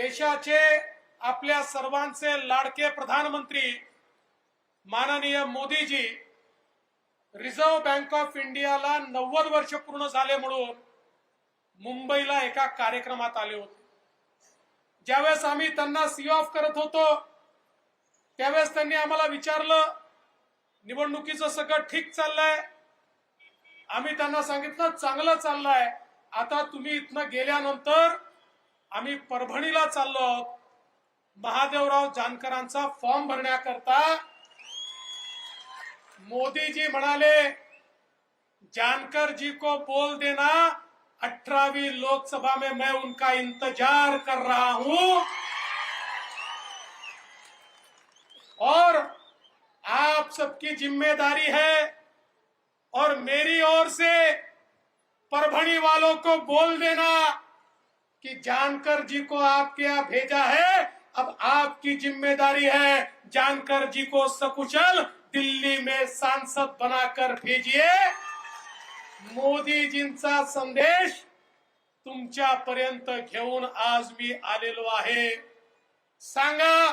देशाचे आपल्या सर्वांचे लाडके प्रधानमंत्री माननीय मोदीजी रिझर्व्ह बँक ऑफ इंडियाला नव्वद वर्ष पूर्ण झाले म्हणून मुंबईला एका कार्यक्रमात आले होते. ज्यावेळेस आम्ही त्यांना सी ऑफ करत होतो त्यावेळेस त्यांनी आम्हाला विचारलं निवडणुकीचं सगळं ठीक चाललंय? आम्ही त्यांना सांगितलं चांगलं चाललंय. आता तुम्ही इथनं गेल्यानंतर आम्ही परभणीला चाललो आहोत. महादेवराव जानकरांचा फॉर्म भरण्याकरता मोदी जी म्हणाले जानकर जी को बोल देना अठारहवीं लोकसभा में मैं उनका इंतज़ार कर रहा हूँ। और आप सबकी ज़िम्मेदारी है और मेरी ओर से परभणी वालों को बोल देना। कि जानकर जी को आपके यहाँ भेजा है, अब आपकी ज़िम्मेदारी है जानकर जी को सकुशल दिल्ली में सांसद बनाकर भेजिए। मोदी मोदीजींचा संदेश तुमच्यापर्यंत घेऊन आज मी आलेलो आहे। सांगा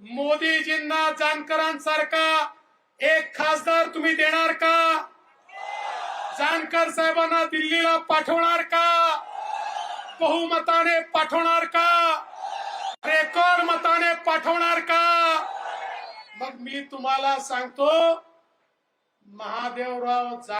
मोदीजींना जानकरांसारखा एक खासदार तुम्ही देणार का? जानकर साहेबांना दिल्लीला पाठवणार का? बहुमताने पाठवणार का? रेकॉर्ड मताने पाठवणार का? मग मी तुम्हाला सांगतो महादेवराव जा